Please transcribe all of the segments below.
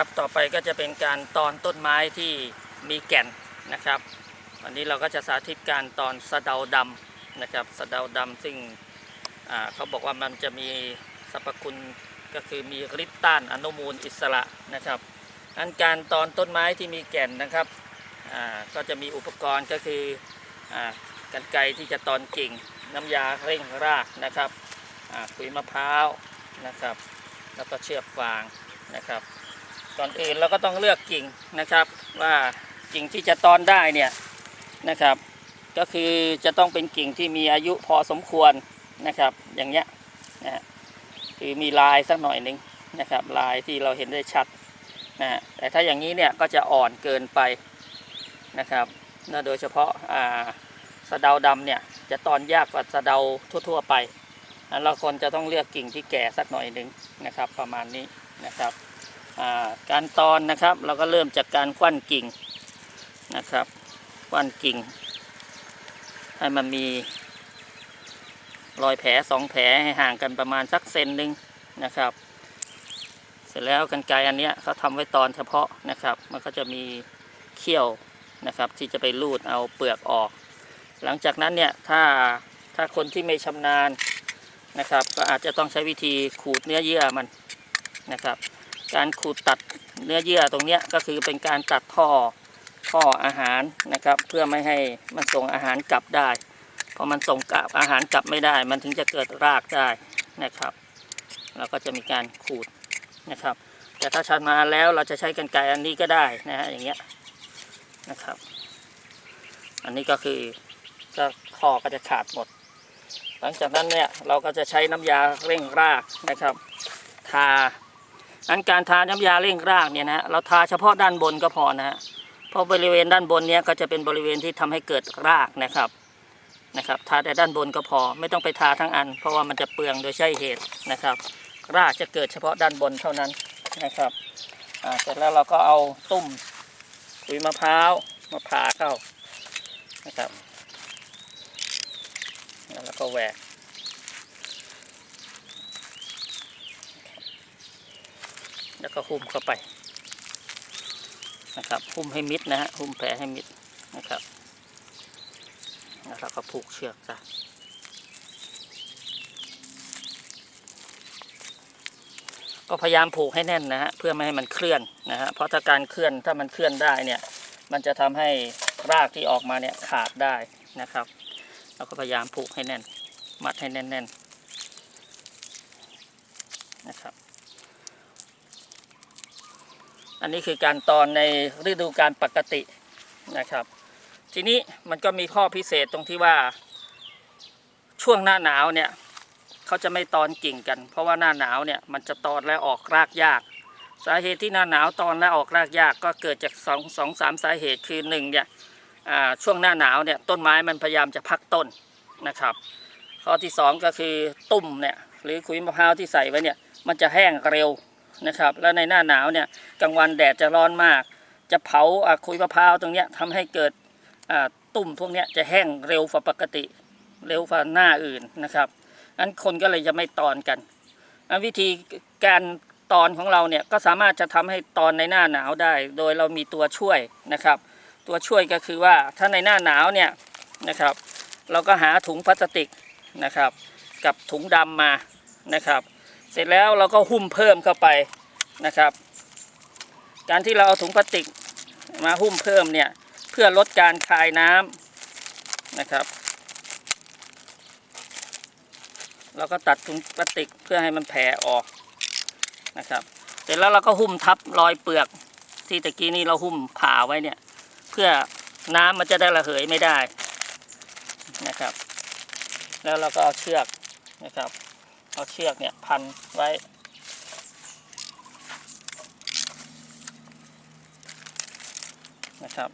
ครับต่อไปก็จะเป็นการตอนต้นไม้ที่มีแก่นนะครับ วันนี้เราก็จะสาธิตการตอนสะเดาดำนะครับสะเดาดำซึ่งเขาบอกว่ามันจะมีสรรพคุณก็คือมีฤทธิ์ต้านอนุมูลอิสระนะครับอันการตอนต้นไม้ที่มีแก่นนะครับก็จะมีอุปกรณ์ก็คืออกันไกที่จะตอนกิ่ง น้ำยาเร่งรากนะครับอ่าขุยมะพร้าวนะครับ แล้วก็เชือกฟางนะครับ ก่อนอื่นเราก็ต้องเลือกกิ่งนะครับว่ากิ่งที่จะตอนได้เนี่ยนะครับ ก็คือจะต้องเป็นกิ่งที่มีอายุพอสมควรนะครับ อย่างเงี้ยนะคือมีลายสักหน่อยหนึ่งนะครับ ลายที่เราเห็นได้ชัดนะแต่ถ้าอย่างนี้เนี่ยก็จะอ่อนเกินไปนะครับและโดยเฉพาะอ่าสะเดาดำเนี่ยจะตอนยากกว่าสะเดาทั่ว ๆ ไปนั้นเราควรจะต้องเลือกกิ่งที่แก่สักหน่อยหนึ่งนะครับ ประมาณนี้นะครับ การตอนนะครับเราก็เริ่มจากการควันกิ่งนะครับควันกิ่ง ให้มันมีรอยแผลสองแผลให้ห่างกันประมาณสักเซนหนึ่งนะครับ เสร็จแล้วกันไกอันเนี้ยเขาทำไว้ตอนเฉพาะนะครับ มันก็จะมีเขี้ยวนะครับ ที่จะไปรูดเอาเปลือกออก หลังจากนั้นเนี่ยถ้าถ้าคนที่ไม่ชำนาญนะครับ ก็อาจจะต้องใช้วิธีขูดเนื้อเยื่อมันนะครับ การขูดตัดเนื้อเยื่อตรงนี้ก็คือเป็นการตัดท่อท่ออาหารนะครับ เพื่อไม่ให้มันส่งอาหารกลับได้พอมันส่งกลับอาหารกลับไม่ได้ มันถึงจะเกิดรากได้นะครับเราก็จะมีการขูดนะครับ แต่ถ้าชันมาแล้วเราจะใช้กันไกรอันนี้ก็ได้นะฮะอย่างเงี้ยนะครับ อันนี้ก็คือก็ข้อก็จะขาดหมด หลังจากนั้นเนี่ยเราก็จะใช้น้ำยาเร่งรากนะครับ ทา อันการทาน้ำยาเร่งรากเนี่ยนะฮะเราทาเฉพาะด้านบนก็พอนะฮะเพราะบริเวณด้านบนเนี้ยก็จะเป็นบริเวณที่ทำให้เกิดรากนะครับนะครับ ทาแต่ด้านบนก็พอไม่ต้องไปทาทั้งอัน เพราะว่ามันจะเปลืองโดยใช่เหตุนะครับ รากจะเกิดเฉพาะด้านบนเท่านั้นนะครับเสร็จแล้วเราก็เอาตุ้มขุยมะพร้าวมาผ่าเข้านะครับแล้วก็แหวก แล้วก็หุ้มเข้าไปนะครับหุ้มให้มิดนะฮะหุ้มแผลให้มิดนะครับแล้วเราก็ผูกเชือกซะก็พยายามผูกให้แน่นนะฮะเพื่อไม่ให้มันเคลื่อนนะฮะเพราะถ้าการเคลื่อนถ้ามันเคลื่อนได้เนี่ย มันจะทำให้รากที่ออกมาเนี่ยขาดได้นะครับ เราก็พยายามผูกให้แน่น มัดให้แน่นๆนะครับ อันนี้คือการตอนในฤดูการปกตินะครับ ทีนี้มันก็มีข้อพิเศษตรงที่ว่า ช่วงหน้าหนาวเนี่ยเขาจะไม่ตอนกิ่งกัน เพราะว่าหน้าหนาวเนี่ยมันจะตอนและออกรากยาก สาเหตุที่หน้าหนาวตอนและออกรากยากก็เกิดจากสองสองสามสาเหตุคือหนึ่งเนี่ยช่วงหน้าหนาวเนี่ยต้นไม้มันพยายามจะพักต้นนะครับข้อที่สองก็คือตุ่มเนี่ยหรือขุยมะพร้าวที่ใส่ไว้เนี่ยมันจะแห้งเร็ว นะครับ แล้วในหน้าหนาวเนี่ยกลางวันแดดจะร้อนมาก จะเผาคุยมะพร้าวตรงเนี้ยทำให้เกิดตุ่มพวกเนี้ยจะแห้งเร็วกว่าปกติ เร็วกว่าหน้าอื่นนะครับนั้นคนก็เลยจะไม่ตอนกันอันวิธีการตอนของเราเนี่ยก็สามารถจะทำให้ตอนในหน้าหนาวได้ โดยเรามีตัวช่วยนะครับ ตัวช่วยก็คือว่าถ้าในหน้าหนาวเนี่ยนะครับ เราก็หาถุงพลาสติกนะครับ กับถุงดำมานะครับ เสร็จแล้วเราก็หุ้มเพิ่มเข้าไปนะครับ การที่เราเอาถุงพลาสติกมาหุ้มเพิ่มเนี่ยเพื่อลดการคายน้ำนะครับเราก็ตัดถุงพลาสติกเพื่อให้มันแผ่ออกนะครับ เสร็จแล้วเราก็หุ้มทับรอยเปลือกที่ตะกี้นี้เราหุ้มผ่าไว้เนี่ยเพื่อน้ำมันจะได้ระเหยไม่ได้นะครับ แล้วเราก็เอาเชือกนะครับ เอาเชือกเนี่ยพันไว้ นะครับ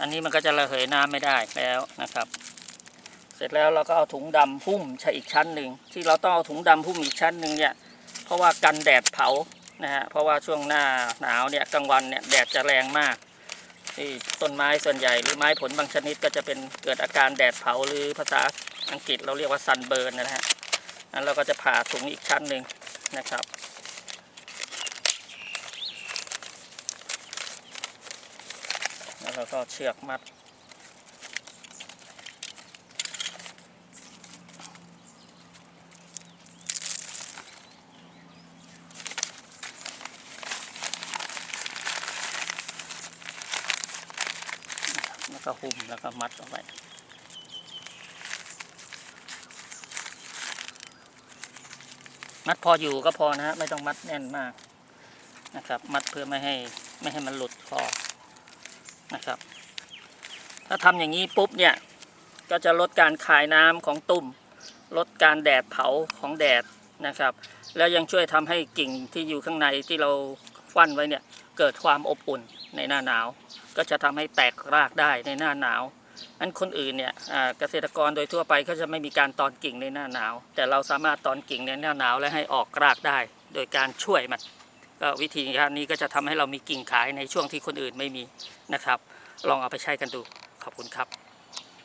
อันนี้มันก็จะระเหยน้ำไม่ได้แล้วนะครับ เสร็จแล้วเราก็เอาถุงดำหุ้มใช้อีกชั้นหนึ่งที่เราต้องเอาถุงดำหุ้มอีกชั้นหนึ่งเนี่ยเพราะว่ากันแดดเผานะฮะเพราะว่าช่วงหน้าหนาวเนี่ยกลางวันเนี่ยแดดจะแรงมากที่ต้นไม้ส่วนใหญ่หรือไม้ผลบางชนิดก็จะเป็นเกิดอาการแดดเผาหรือภาษาอังกฤษเราเรียกว่าซันเบิร์นนะฮะนั้นเราก็จะผ่าถุงอีกชั้นหนึ่งนะครับแล้วเราก็เชือกมัด แล้วก็หุ้มแล้วก็มัดเอาไว้มัดพออยู่ก็พอนะฮะไม่ต้องมัดแน่นมากนะครับ มัดเพื่อไม่ให้ไม่ให้มันหลุดคอนะครับ ถ้าทำอย่างนี้ปุ๊บเนี่ย ก็จะลดการคายน้ำของตุ่ม ลดการแดดเผาของแดดนะครับ แล้วยังช่วยทำให้กิ่งที่อยู่ข้างในที่เราฟันไว้เนี่ย เกิดความอบอุ่นในหน้าหนาว ก็จะทำให้แตกรากได้ในหน้าหนาวอันคนอื่นเนี่ยเกษตรกรโดยทั่วไปเขาจะไม่มีการตอนกิ่งในหน้าหนาว แต่เราสามารถตอนกิ่งในหน้าหนาวและให้ออกรากได้ โดยการช่วยมันก็วิธีการนี้ก็จะทำให้เรามีกิ่งขายในช่วงที่คนอื่นไม่มีนะครับ ลองเอาไปใช้กันดูขอบคุณครับ